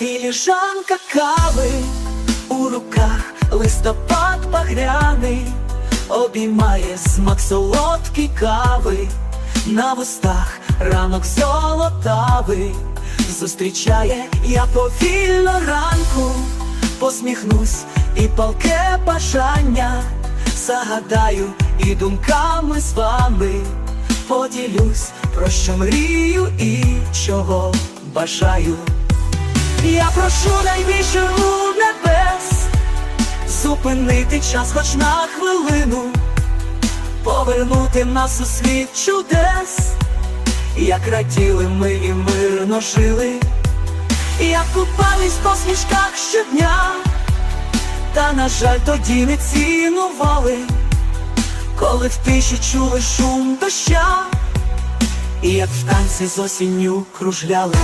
Філіжанка кави у руках листопад багряний, обіймає смак солодкий кави, на вустах ранок золотавий, зустрічає я повільно ранку, посміхнусь і палке бажання, загадаю і думками з вами. Поділюсь, про що мрію і чого бажаю. Я прошу найбільше у небес. Зупинити час хоч на хвилину, повернути нас у світ чудес, як раділи ми і мирно жили, як купались в посмішках щодня, та, на жаль, тоді не цінували, коли в тиші чули шум доща, і як в танці з осінню кружляли.